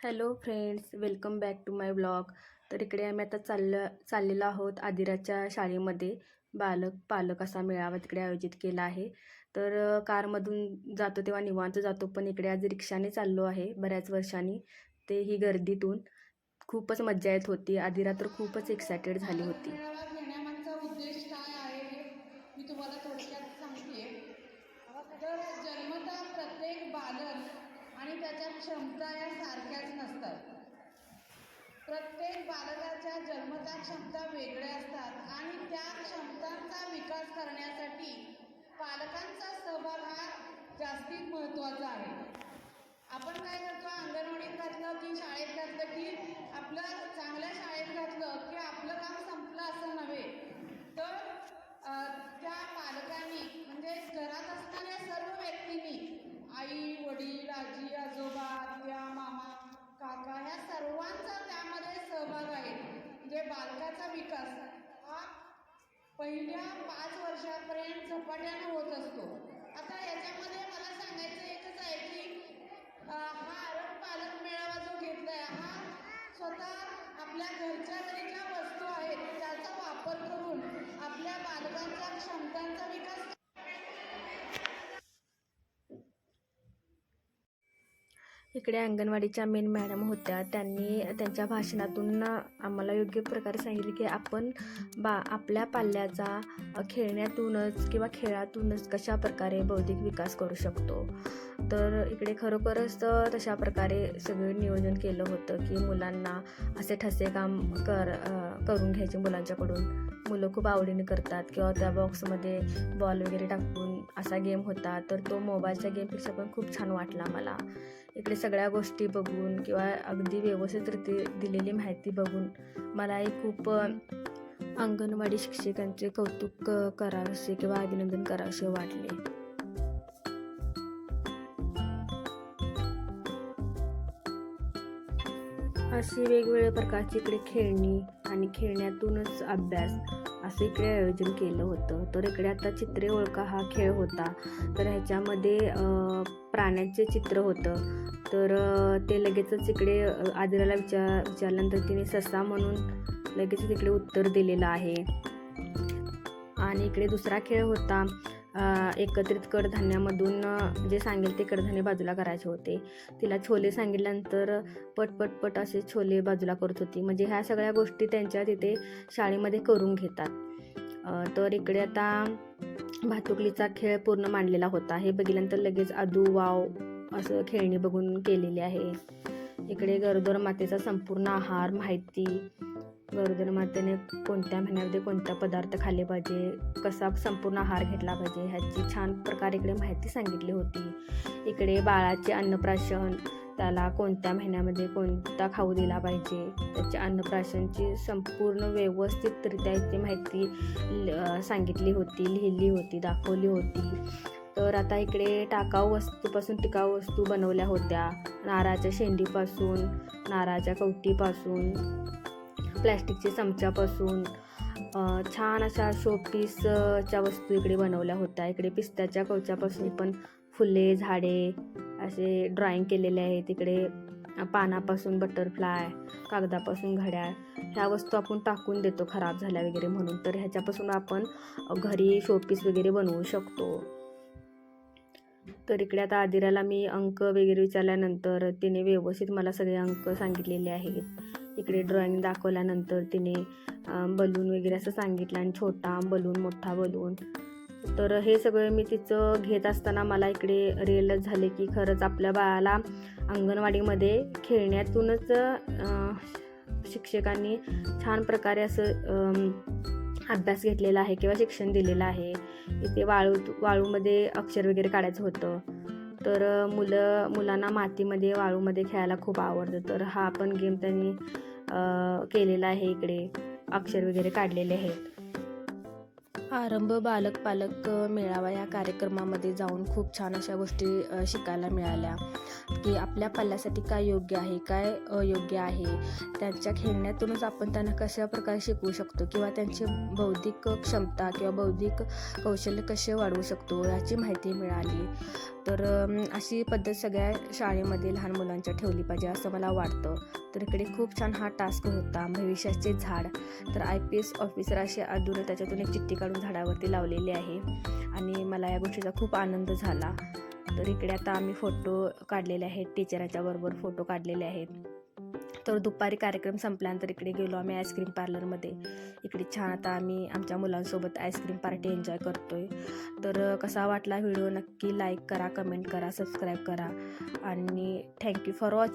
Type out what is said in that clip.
Hello friends welcome back to my blog तर इकडे आम्ही आता चाललं चाललेलो आहोत आदिराच्या शाळेमध्ये. बालक पालक असा मेळावा तिकडे आयोजित केला आहे. तर कारमधून जातो तेव्हा निवांत जातो पण इकडे आज रिक्षाने चाललो आहे बऱ्याच वर्षांनी. ते ही गर्दीतून खूपच मज्जा येत होती. आदिरा तर खूपच एक्सायटेड झाली होती. मी तुम्हाला थोडक्यात सांगते. जन्मता प्रत्येक बालक आणि त्याच्या क्षमता या सारख्याच नसतात. प्रत्येक बालकाच्या जन्मता क्षमता वेगळ्या असतात आणि त्या क्षमतांचा विकास करण्यासाठी पालकांचा सहभाग हा जास्तीत महत्त्वाचा आहे. आपण काय करतो अंगणवाडीत घातलं की शाळेत घातलं की आपलं चांगल्या शाळेत घातलं की आपलं काम संपलं असं नव्हे. वर्षापर्यंत झपाट्यानं होत असतो. आता याच्यामध्ये मला सांगायचं इकडे अंगणवाडीच्या मेन मॅडम होत्या. त्यांनी त्यांच्या भाषणातून आम्हाला योग्य प्रकारे सांगितले की आपण बा आपल्या पाल्याचा खेळण्यातूनच किंवा खेळातूनच कशा प्रकारे बौद्धिक विकास करू शकतो? तर इकडे खरोखरच तशा प्रकारे सगळं नियोजन केलं होतं की मुलांना असे ठसे काम कर करून घ्यायचे मुलांच्याकडून. मुलं खूप आवडीने करतात किंवा त्या बॉक्समध्ये बॉल वगैरे टाकून असा गेम होता. तर तो मोबाईलच्या गेमपेक्षा पण खूप छान वाटला मला इकडे सगळ्या गोष्टी बघून किंवा अगदी व्यवस्थितरीत्या दिलेली माहिती बघून मलाही खूप अंगणवाडी शिक्षकांचे कौतुक करावेसे किंवा अभिनंदन करावेसे वाटले. अशी वेगवेगळ्या प्रकारची इकडे खेळणी आणि खेळण्यातूनच अभ्यास असं इकडे आयोजन केलं होतं. तर इकडे आता चित्रे ओळखा हा खेळ होता. तर ह्याच्यामध्ये प्राण्यांचे चित्र होतं. तर ते लगेचच इकडे आदराला आदिराला विचार विचारल्यानंतर तिने ससा म्हणून लगेचच इकडे उत्तर दिलेलं आहे. आणि इकडे दुसरा खेळ होता. एकत्रित कडधान्यामधून जे सांगेल ते कडधान्य बाजूला करायचे होते. तिला छोले सांगितल्यानंतर पट पट असे छोले बाजूला करत होती. म्हणजे ह्या सगळ्या गोष्टी त्यांच्या तिथे शाळेमध्ये करून घेतात. तर इकडे आता भातुकलीचा खेळ पूर्ण मांडलेला होता. हे बघितल्यानंतर लगेच आदू वाव असं खेळणी बघून केलेली आहे. इकडे गरोदर मातेचा संपूर्ण आहार माहिती गरोदर मातेने कोणत्या महिन्यामध्ये कोणता पदार्थ खाल्ले पाहिजे? कसा संपूर्ण आहार घेतला पाहिजे? ह्याची छान प्रकारे इकडे माहिती सांगितली होती. इकडे बाळाचे अन्नप्राशन त्याला कोणत्या महिन्यामध्ये कोणता खाऊ दिला पाहिजे? त्याच्या अन्नप्राशनची संपूर्ण व्यवस्थितरित्या इथे माहिती सांगितली होती लिहिली होती दाखवली होती. तर आता इकडे टाकाऊ वस्तूपासून टिकाऊ वस्तू बनवल्या होत्या. नारळाच्या शेंडीपासून नारळाच्या कवटीपासून. प्लॅस्टिकच्या चमच्यापासून छान अशा शोपीसच्या वस्तू इकडे बनवल्या होत्या. इकडे पिस्त्याच्या कवच्यापासून पण फुले झाडे असे ड्रॉइंग केलेले आहेत. इकडे पानापासून बटरफ्लाय कागदापासून घड्याळ ह्या वस्तू आपण टाकून देतो खराब झाल्या वगैरे म्हणून. तर ह्याच्यापासून आपण घरी शोपीस वगैरे बनवू शकतो. तर इकडे आता आदिराला मी अंक वगैरे विचारल्यानंतर तिने व्यवस्थित मला सगळे अंक सांगितलेले आहेत. इकडे ड्रॉइंग दाखवल्यानंतर तिने बलून वगैरे असं सांगितलं आणि छोटा बलून मोठा बलून तर हे सगळं मी तिचं घेत असताना मला इकडे रिअलच झाले की खरंच आपल्या बाळाला अंगणवाडीमध्ये खेळण्यातूनच शिक्षकांनी छान प्रकारे असं अभ्यास घेतलेला आहे किंवा शिक्षण दिलेलं आहे. इथे वाळू वाळूमध्ये अक्षर वगैरे काढायचं होतं. तर मुलं मुलांना मातीमध्ये वाळूमध्ये खेळायला खूप आवडतं. तर हा पण गेम त्यांनी केलेला आहे इकडे. अक्षर वगैरे काढलेले आहेत. आरंभ बालक पालक मेळावा या कार्यक्रमामध्ये जाऊन खूप छान अशा गोष्टी शिकायला मिळाल्या. की आपल्या पाल्यासाठी काय योग्य आहे काय अयोग्य आहे त्यांच्या खेळण्यातूनच आपण त्यांना कशा प्रकारे शिकवू शकतो किंवा त्यांची बौद्धिक क्षमता किंवा बौद्धिक कौशल्य कसे वाढवू शकतो याची माहिती मिळाली. तर अशी पद्धत सगळ्या शाळेमध्ये लहान मुलांच्या ठेवली पाहिजे असं मला वाटतं. तर इकडे खूप छान हा टास्क होता भविष्याचे झाड. तर आय पी एस ऑफिसर असे अजून त्याच्यातून एक चिठ्ठी काढून झाडावरती लावलेली आहे. आणि मला या गोष्टीचा खूप आनंद झाला. तर इकडे आता आम्ही फोटो काढलेले आहेत टीचरांच्या बरोबर फोटो काढलेले आहेत. तर दुपारी कार्यक्रम संपल्यानंतर इकडे गेलो आम्ही आईस्क्रीम पार्लरमध्ये इकडे छान आता आम्ही आमच्या मुलांसोबत आईस्क्रीम पार्टी एन्जॉय करतोय. तर कसा वाटला व्हिडिओ नक्की लाईक करा कमेंट करा सबस्क्राईब करा. आणि थँक्यू फॉर वॉचिंग